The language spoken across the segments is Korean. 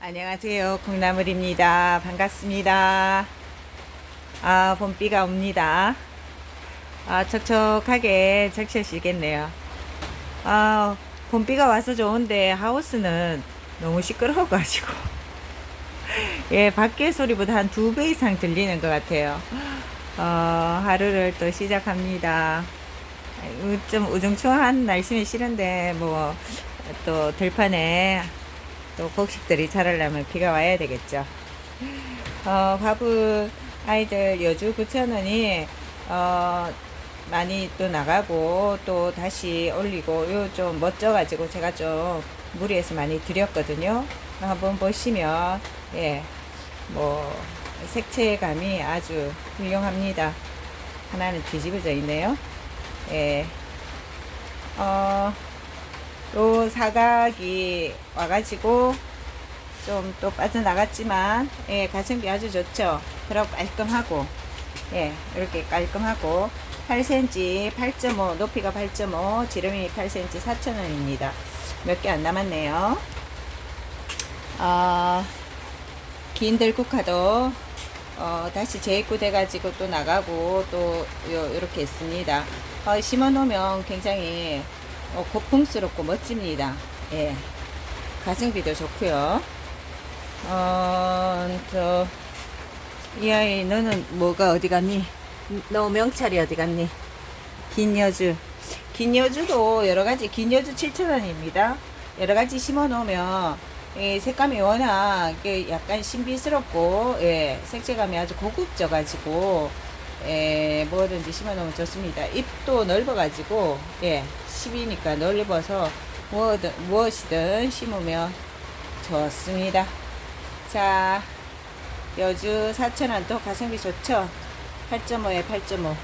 안녕하세요. 콩나물입니다. 반갑습니다. 아, 봄비가 옵니다. 아, 척척하게 적셔지겠네요. 아, 봄비가 와서 좋은데 하우스는 너무 시끄러워가지고. 예, 밖에 소리보다 한 두 배 이상 들리는 것 같아요. 어, 하루를 또 시작합니다. 좀 우중충한 날씨는 싫은데, 뭐, 또 들판에 또 곡식들이 자라려면 비가 와야 되겠죠. 어, 밥은 아이들 여주 9,000원이, 어, 많이 또 나가고 또 다시 올리고, 요 좀 멋져가지고 제가 좀 무리해서 많이 드렸거든요. 한번 보시면, 예, 뭐, 색채감이 아주 훌륭합니다. 하나는 뒤집어져 있네요. 예. 어, 요 사각이 와가지고 좀 또 빠져나갔지만 예 가성비 아주 좋죠. 그리고 깔끔하고 예 이렇게 깔끔하고 8cm 8.5 높이가 8.5 지름이 8cm 4,000원입니다. 몇 개 안 남았네요. 아, 긴 들국화도 어, 다시 재입고 돼 가지고 또 나가고 또 요, 이렇게 있습니다. 어, 심어 놓으면 굉장히 어, 고풍스럽고 멋집니다. 예. 가성비도 좋고요. 어, 저, 이 아이, 너는 뭐가 어디 갔니? 너 명찰이 어디 갔니? 긴 여주. 긴 여주도 여러 가지, 긴 여주 7,000원입니다. 여러 가지 심어 놓으면, 이 색감이 워낙 약간 신비스럽고, 예, 색채감이 아주 고급져가지고, 예, 뭐든지 심어 놓으면 좋습니다. 잎도 넓어 가지고, 예, 10이니까 넓어서 무엇든, 무엇이든 심으면 좋습니다. 자, 여주 4,000원 또 가성비 좋죠? 8.5에 8.5.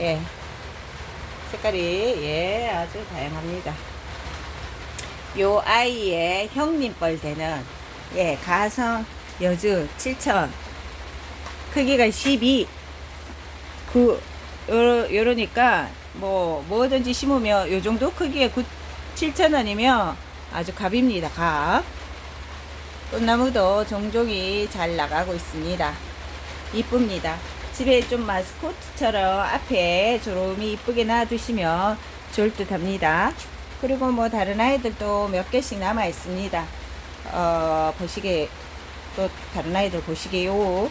예. 색깔이, 예, 아주 다양합니다. 요 아이의 형님뻘 되는, 예, 가성 여주 7,000. 크기가 12. 그, 요러, 요러니까, 뭐, 뭐든지 심으면 요 정도 크기에 9, 7,000원이면 아주 갑입니다, 갑. 꽃나무도 종종이 잘 나가고 있습니다. 이쁩니다. 집에 좀 마스코트처럼 앞에 조름이 이쁘게 놔두시면 좋을 듯 합니다. 그리고 뭐 다른 아이들도 몇 개씩 남아 있습니다. 어, 보시게, 또 다른 아이들 보시게요.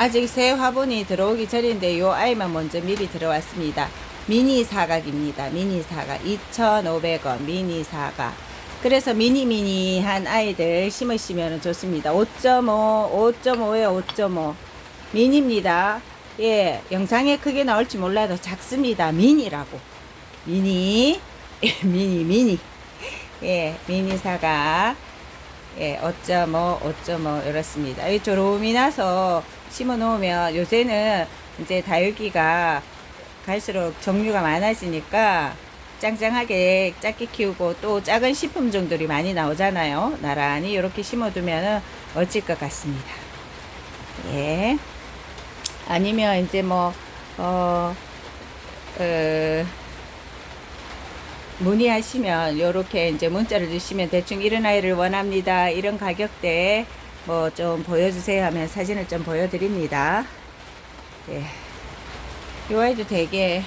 아직 새 화분이 들어오기 전인데 요 아이만 먼저 미리 들어왔습니다. 미니 사각입니다. 미니 사각 2,500원 미니 사각. 그래서 미니 미니한 아이들 심으시면 좋습니다. 5.5, 5.5에 5.5 미니입니다. 예, 영상에 크게 나올지 몰라도 작습니다. 미니라고. 미니, 예, 미니, 미니. 예, 미니 사각. 예, 5.5, 5.5 이렇습니다. 이 조름이 나서 심어 놓으면 요새는 이제 다육이가 갈수록 종류가 많아지니까 짱짱하게 작게 키우고 또 작은 식품종들이 많이 나오잖아요. 나란히 이렇게 심어두면 멋질 것 같습니다. 예. 아니면 이제 뭐, 어, 어, 문의하시면 요렇게 이제 문자를 주시면 대충 이런 아이를 원합니다. 이런 가격대 뭐 좀 보여주세요 하면 사진을 좀 보여드립니다. 예. 요 아이도 되게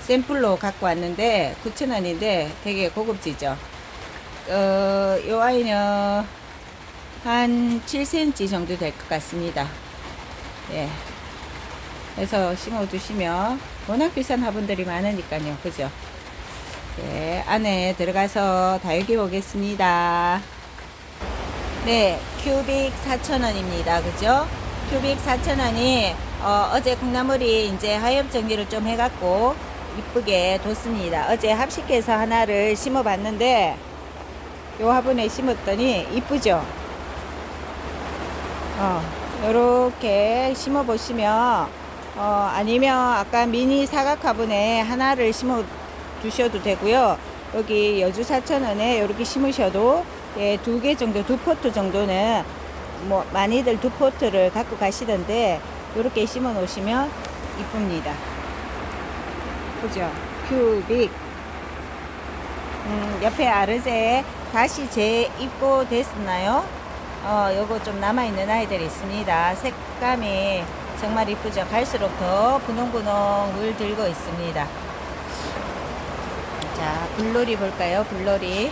샘플로 갖고 왔는데 9,000원인데 되게 고급지죠. 어, 요 아이는 한 7cm 정도 될 것 같습니다. 예. 그래서 심어 두시면 워낙 비싼 화분들이 많으니까요. 그죠? 네, 안에 들어가서 다육이 보겠습니다. 네, 큐빅 4,000원입니다. 그죠? 큐빅 4,000원이 어, 제 콩나물이 이제 하엽 정리를 좀 해갖고 이쁘게 뒀습니다. 어제 합식해서 하나를 심어봤는데 요 화분에 심었더니 이쁘죠? 어, 요렇게 심어보시면 어, 아니면 아까 미니 사각 화분에 하나를 심어 두셔도 되고요. 여기 여주 4,000원에 이렇게 심으셔도 예, 두 개 정도, 두 포트 정도는 뭐 많이들 두 포트를 갖고 가시던데 이렇게 심어 놓으시면 이쁩니다. 그죠? 큐빅 음, 옆에 아르제 다시 재입고 됐었나요? 어, 요거 좀 남아있는 아이들이 있습니다. 색감이 정말 이쁘죠? 갈수록 더 분홍분홍 물 들고 있습니다. 자, 불놀이 볼까요? 불놀이.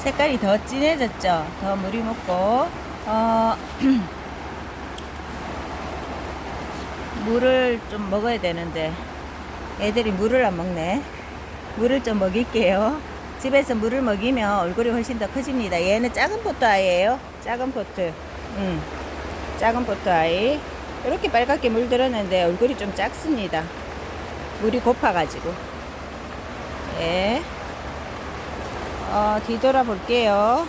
색깔이 더 진해졌죠? 더 물이 묻고, 어, 물을 좀 먹어야 되는데, 애들이 물을 안 먹네. 물을 좀 먹일게요. 집에서 물을 먹이면 얼굴이 훨씬 더 커집니다. 얘는 작은 포트 아이예요. 작은 포트. 음, 작은 포트 아이. 이렇게 빨갛게 물들었는데 얼굴이 좀 작습니다. 물이 고파가지고. 예. 어, 뒤돌아 볼게요.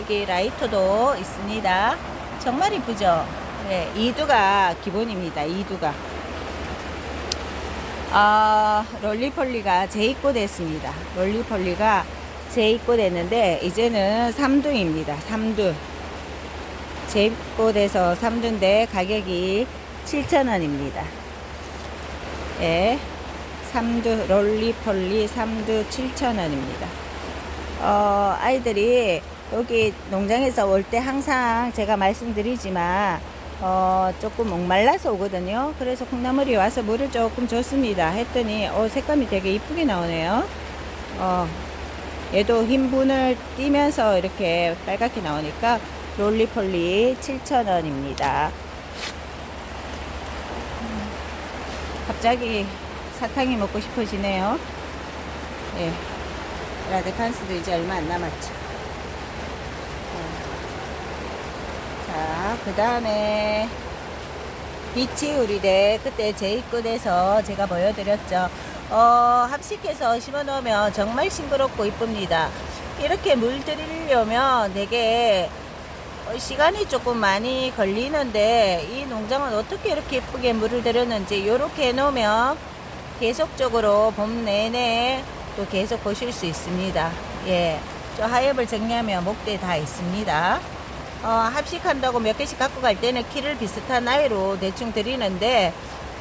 여기 라이터도 있습니다. 정말 이쁘죠? 예, 이두가 기본입니다. 이두가. 아, 롤리폴리가 재입고됐습니다. 롤리폴리가 재입고됐는데 이제는 3두입니다. 3두. 재입고돼서 3두인데 가격이 7,000원입니다. 예. 3두 롤리폴리 3두 7,000원입니다. 어, 아이들이 여기 농장에서 올 때 항상 제가 말씀드리지만 어, 조금 목말라서 오거든요. 그래서 콩나물이 와서 물을 조금 줬습니다. 했더니 어, 색감이 되게 이쁘게 나오네요. 어, 얘도 흰 분을 띄면서 이렇게 빨갛게 나오니까 롤리폴리 7,000원입니다. 갑자기 사탕이 먹고 싶어지네요. 예. 라데칸스도 이제 얼마 안 남았죠. 어. 자, 그 다음에 비치 우리대 그때 재입고돼서 제가 보여드렸죠. 어, 합식해서 심어놓으면 정말 싱그럽고 이쁩니다. 이렇게 물 들이려면 되게 어, 시간이 조금 많이 걸리는데 이 농장은 어떻게 이렇게 예쁘게 물을 들였는지 이렇게 해놓으면 계속적으로 봄 내내 또 계속 보실 수 있습니다. 예. 저 하엽을 정리하면 목대 다 있습니다. 어, 합식한다고 몇 개씩 갖고 갈 때는 키를 비슷한 아이로 대충 드리는데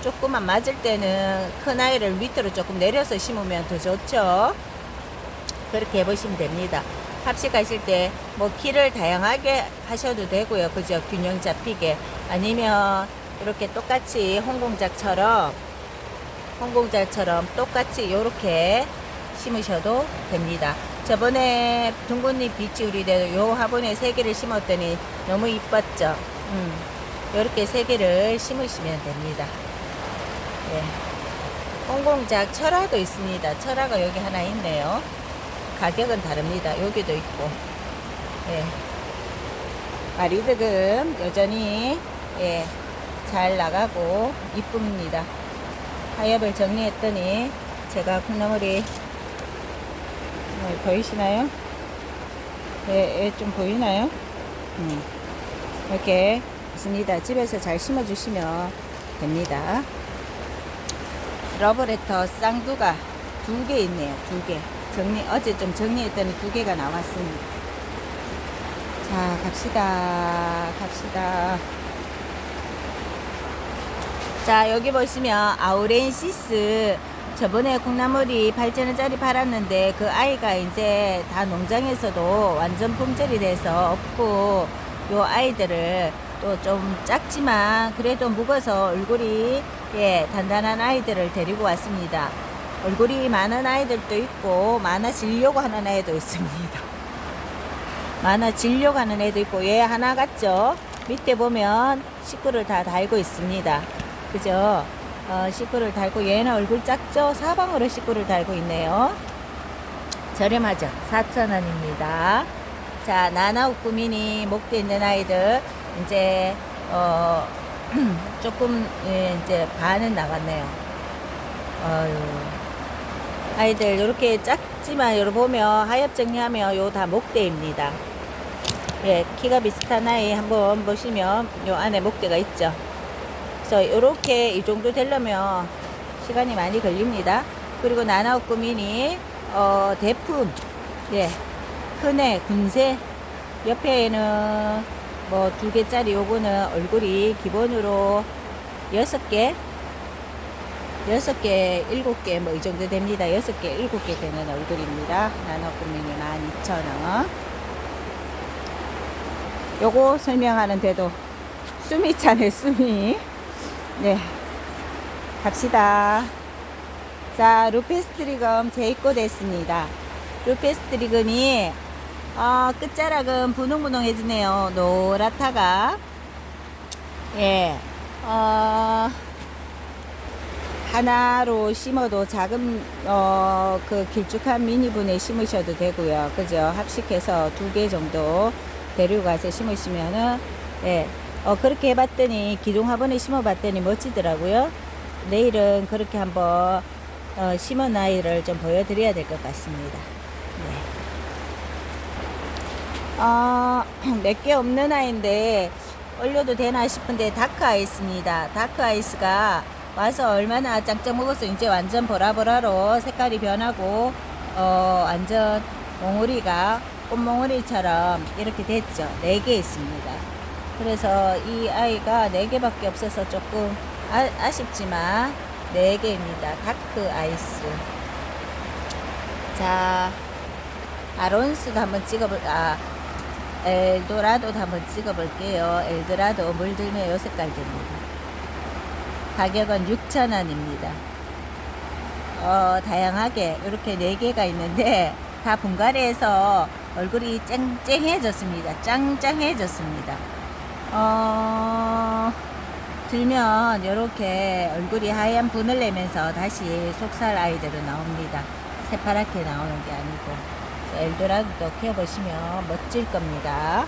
조금만 맞을 때는 큰 아이를 밑으로 조금 내려서 심으면 더 좋죠. 그렇게 해보시면 됩니다. 합식하실 때 뭐 키를 다양하게 하셔도 되고요. 그죠? 균형 잡히게. 아니면 이렇게 똑같이 홍공작처럼 홍공작처럼 똑같이 이렇게 심으셔도 됩니다. 저번에 둥근잎 비치 우리대도 요 화분에 세 개를 심었더니 너무 이뻤죠. 음, 이렇게 세 개를 심으시면 됩니다. 예. 홍공작 철화도 있습니다. 철화가 여기 하나 있네요. 가격은 다릅니다. 여기도 있고. 예. 마리드금 여전히 예, 잘 나가고 이쁩니다. 하엽을 정리했더니 제가 콩나물이 네, 보이시나요? 네, 예, 좀 보이나요? 음, 이렇게 있습니다. 집에서 잘 심어주시면 됩니다. 러브레터 쌍두가 두 개 있네요. 두 개. 정리, 어제 좀 정리했더니 두 개가 나왔습니다. 자, 갑시다. 갑시다. 자, 여기 보시면 아우렌시스 저번에 콩나물이 8,000원짜리 팔았는데 그 아이가 이제 다 농장에서도 완전 품절이 돼서 없고 요 아이들을 또 좀 작지만 그래도 묵어서 얼굴이 예, 단단한 아이들을 데리고 왔습니다. 얼굴이 많은 아이들도 있고 많아지려고 하는 애도 있습니다. 많아지려고 하는 애도 있고 얘 하나 같죠? 밑에 보면 식구를 다 달고 있습니다. 그죠? 어, 식구를 달고 얘는 얼굴 작죠? 사방으로 식구를 달고 있네요. 저렴하죠? 4,000원입니다. 자, 나나우꾸미니 목대 있는 아이들 이제 어 조금 예, 이제 반은 나갔네요. 어유 아이들 이렇게 작지만 여기 보면 하엽 정리하면 요 다 목대입니다. 예, 키가 비슷한 아이 한번 보시면 요 안에 목대가 있죠. 그래서 이렇게 이 정도 되려면 시간이 많이 걸립니다. 그리고 나나우꾸 미니 어, 대품 예, 큰애 군세 옆에는 뭐 두 개짜리 요거는 얼굴이 기본으로 여섯 개 여섯 개, 일곱 개, 뭐 이 정도 됩니다. 여섯 개, 일곱 개 되는 얼굴입니다. 나노 꾸미니 12,000원. 요거 설명하는데도 숨이 차네, 숨이. 네. 갑시다. 자, 루페스트리금 재입고 됐습니다. 루페스트리금이 어, 끝자락은 분홍분홍해지네요. 노랗다가 예, 어, 하나로 심어도 작은 어, 그 길쭉한 미니분에 심으셔도 되고요. 그죠? 합식해서 두 개 정도 데리고 가서 심으시면은 예, 어, 그렇게 해봤더니 기둥 화분에 심어봤더니 멋지더라고요. 내일은 그렇게 한번 어, 심은 아이를 좀 보여드려야 될 것 같습니다. 네. 어, 몇 개 없는 아이인데 올려도 되나 싶은데 다크 아이스입니다. 다크 아이스가 와서 얼마나 짱짱 먹어서 이제 완전 보라보라로 색깔이 변하고 어, 완전 몽우리가 꽃몽우리처럼 이렇게 됐죠. 네 개 있습니다. 그래서 이 아이가 네 개밖에 없어서 조금 아, 아쉽지만 네 개입니다. 다크 아이스. 자, 아론스도 한번 찍어볼, 아, 엘도라도도 한번 찍어볼게요. 엘도라도 물들면 요 색깔 됩니다. 가격은 6,000원입니다. 어, 다양하게 이렇게 네 개가 있는데 다 분갈이해서 얼굴이 쨍쨍해졌습니다. 짱짱해졌습니다. 어, 들면 이렇게 얼굴이 하얀 분을 내면서 다시 속살 아이들은 나옵니다. 새파랗게 나오는 게 아니고 엘도라도도 키워보시면 멋질 겁니다.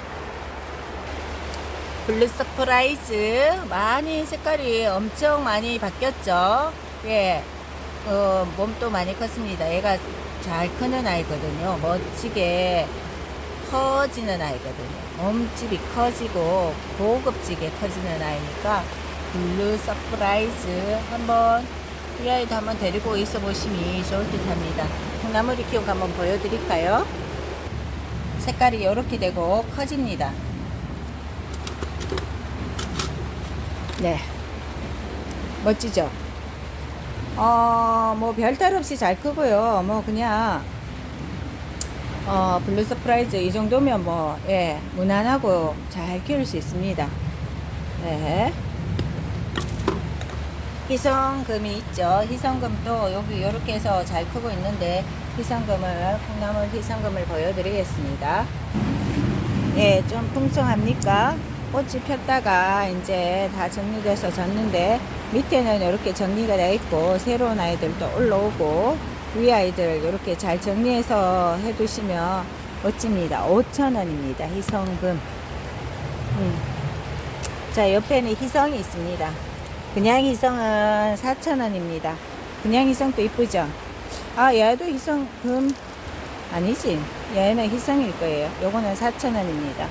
블루 서프라이즈 많이 색깔이 엄청 많이 바뀌었죠. 예, 어, 몸도 많이 컸습니다. 얘가 잘 크는 아이거든요. 멋지게 커지는 아이거든요. 몸집이 커지고 고급지게 커지는 아이니까 블루 서프라이즈 한번 이 아이도 한번 데리고 있어 보시면 좋을 듯 합니다. 콩나물이 키운 거 한번 보여드릴까요? 색깔이 이렇게 되고 커집니다. 네. 멋지죠? 어, 뭐 별탈 없이 잘 크고요. 뭐 그냥 어, 블루 서프라이즈 이 정도면 뭐 예, 무난하고 잘 키울 수 있습니다. 네. 희성금이 있죠. 희성금도 여기 이렇게 해서 잘 크고 있는데 희성금을 콩나물 희성금을 보여드리겠습니다. 예, 좀 풍성합니까? 꽃이 폈다가 이제 다 정리돼서 졌는데 밑에는 이렇게 정리가 되어 있고 새로운 아이들도 올라오고 위 아이들 이렇게 잘 정리해서 해두시면 멋집니다. 5,000원입니다. 희성금. 음. 자, 옆에는 희성이 있습니다. 그냥 희성은 4,000원입니다. 그냥 희성도 이쁘죠? 아, 얘도 희성금 아니지. 얘는 희성일 거예요. 요거는 4,000원입니다.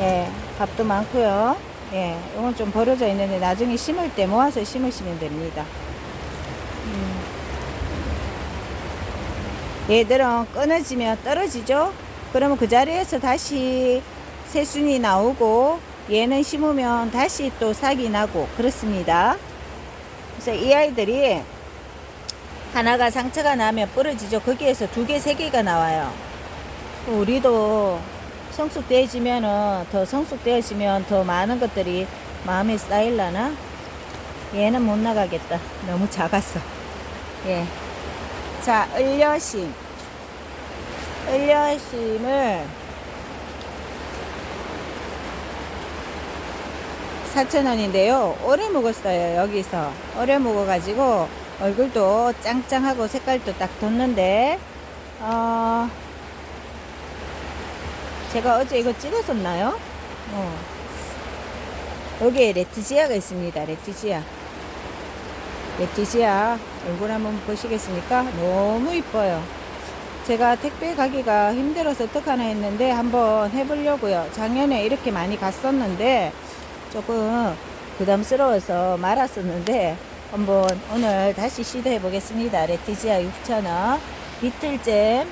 예, 값도 많고요. 예, 요건 좀 벌어져 있는데 나중에 심을 때 모아서 심으시면 됩니다. 얘들은 끊어지면 떨어지죠? 그러면 그 자리에서 다시 새순이 나오고 얘는 심으면 다시 또 싹이 나고 그렇습니다. 그래서 이 아이들이 하나가 상처가 나면 부러지죠. 거기에서 두 개, 세 개가 나와요. 우리도 성숙되어지면은 더 성숙되어지면 더 많은 것들이 마음에 쌓일라나? 얘는 못 나가겠다. 너무 작았어. 예. 자, 을려심. 을려심을 4,000원인데요. 오래 먹었어요. 여기서. 오래 먹어가지고 얼굴도 짱짱하고 색깔도 딱 돋는데, 어, 제가 어제 이거 찍었었나요? 어. 여기에 레티지아가 있습니다. 레티지아. 레티지아 얼굴 한번 보시겠습니까? 너무 이뻐요. 제가 택배 가기가 힘들어서 어떡하나 했는데 한번 해보려고요. 작년에 이렇게 많이 갔었는데 조금 부담스러워서 말았었는데 한번 오늘 다시 시도해 보겠습니다. 레티지아 6,000원, 비틀잼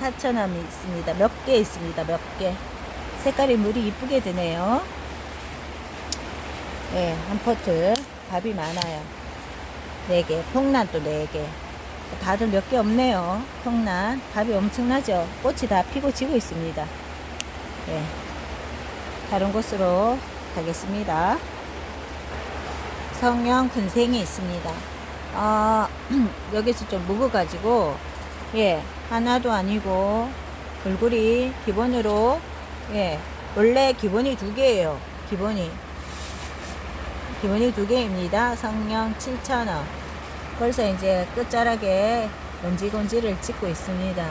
4,000원 있습니다. 몇 개 있습니다. 몇 개. 색깔이 물이 이쁘게 드네요. 예, 한 포트 밥이 많아요. 4개, 폭란 또 4개. 다들 몇 개 없네요. 폭란. 밥이 엄청나죠? 꽃이 다 피고 지고 있습니다. 예. 다른 곳으로 가겠습니다. 성령 군생이 있습니다. 아, 여기서 좀 묵어가지고, 예, 하나도 아니고, 얼굴이 기본으로, 예, 원래 기본이 두 개예요. 기본이. 기본이 두 개입니다. 성령 7,000원. 벌써 이제 끝자락에 먼지곤지를 찍고 있습니다.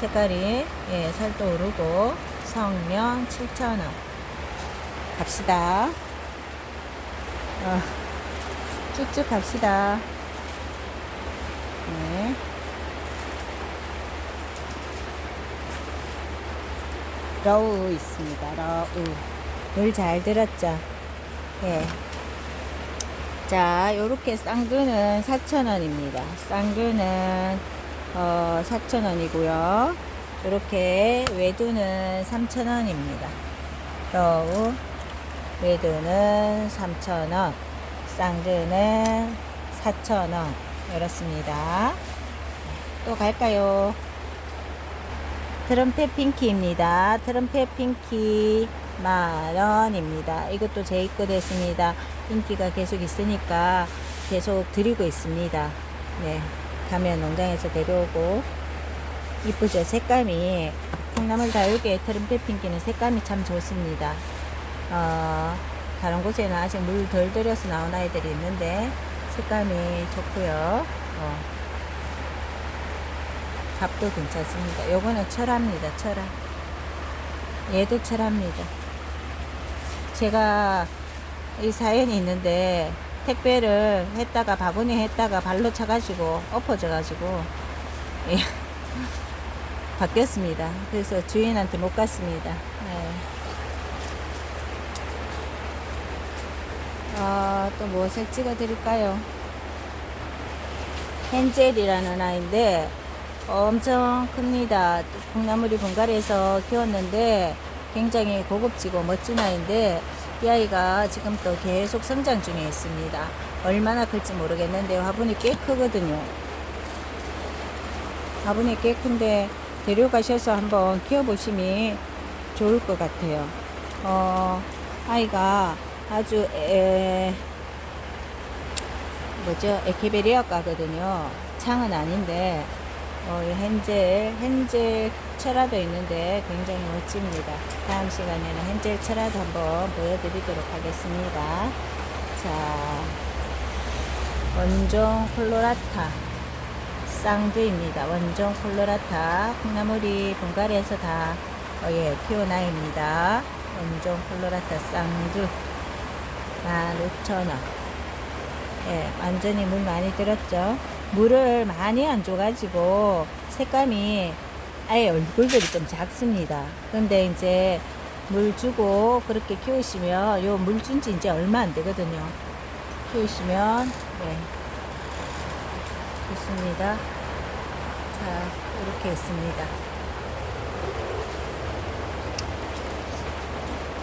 색깔이, 예, 살도 오르고, 성령 7,000원. 갑시다. 어, 쭉쭉 갑시다. 네. 러우 있습니다. 러우. 늘 잘 들었죠? 예. 자, 요렇게 쌍두는 4,000원입니다. 쌍두는, 어, 4,000원이고요. 요렇게 외두는 3,000원입니다. 러우. 외두는 3,000원. 쌍두는 4,000원. 이렇습니다. 또 갈까요? 트럼펫 핑키입니다. 트럼펫 핑키 만원입니다. 이것도 재입고 됐습니다. 인기가 계속 있으니까 계속 드리고 있습니다. 네. 가면 농장에서 데려오고 이쁘죠? 색감이 콩나물 다육의 트럼펫 핑키는 색감이 참 좋습니다. 어, 다른 곳에는 아직 물 덜 들여서 나온 아이들이 있는데 색감이 좋고요. 어, 값도 괜찮습니다. 요거는 철합니다. 철합. 얘도 철합니다. 제가 이 사연이 있는데 택배를 했다가 바구니 했다가 발로 차가지고 엎어져가지고 예, 바뀌었습니다. 그래서 주인한테 못 갔습니다. 네. 아, 또 무엇을 찍어드릴까요? 헨젤이라는 아이인데 엄청 큽니다. 콩나물이 분갈이해서 키웠는데 굉장히 고급지고 멋진 아이인데 이 아이가 지금 또 계속 성장 중에 있습니다. 얼마나 클지 모르겠는데 화분이 꽤 크거든요. 화분이 꽤 큰데 데려가셔서 한번 키워보시면 좋을 것 같아요. 어, 아이가 아주 에, 뭐죠? 에케베리아과거든요. 창은 아닌데 어, 이 헨젤, 헨젤 철화도 있는데 굉장히 멋집니다. 다음 시간에는 헨젤 철화도 한번 보여드리도록 하겠습니다. 자, 원종 콜로라타 쌍두입니다. 원종 콜로라타 콩나물이 분갈이해서 다 어, 예, 키워나입니다. 원종 콜로라타 쌍두 15,000원 예, 완전히 물 많이 들었죠. 물을 많이 안 줘가지고 색감이 아예 얼굴들이 좀 작습니다. 근데 이제 물 주고 그렇게 키우시면 요 물 준 지 이제 얼마 안 되거든요. 키우시면 네 좋습니다. 자 이렇게 있습니다.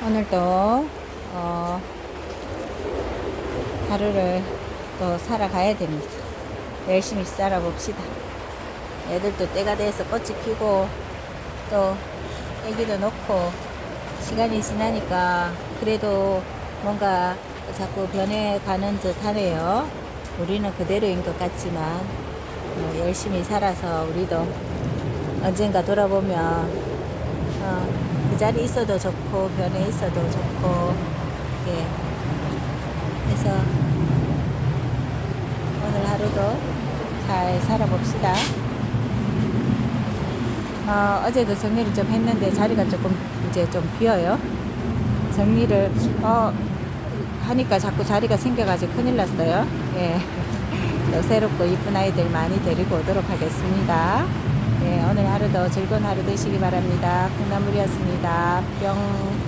오늘도 어, 하루를 또 살아가야 됩니다. 열심히 살아봅시다. 애들도 때가 돼서 꽃이 피고 또 애기도 놓고 시간이 지나니까 그래도 뭔가 자꾸 변해가는 듯 하네요. 우리는 그대로인 것 같지만 어, 열심히 살아서 우리도 언젠가 돌아보면 어, 그 자리에 있어도 좋고 변해 있어도 좋고 예. 그래서 하루도 잘 살아봅시다. 어, 어제도 정리를 좀 했는데 자리가 조금 이제 좀 비어요. 정리를 어, 하니까 자꾸 자리가 생겨가지고 큰일 났어요. 예. 또 새롭고 이쁜 아이들 많이 데리고 오도록 하겠습니다. 예, 오늘 하루도 즐거운 하루 되시기 바랍니다. 콩나물이었습니다. 뿅.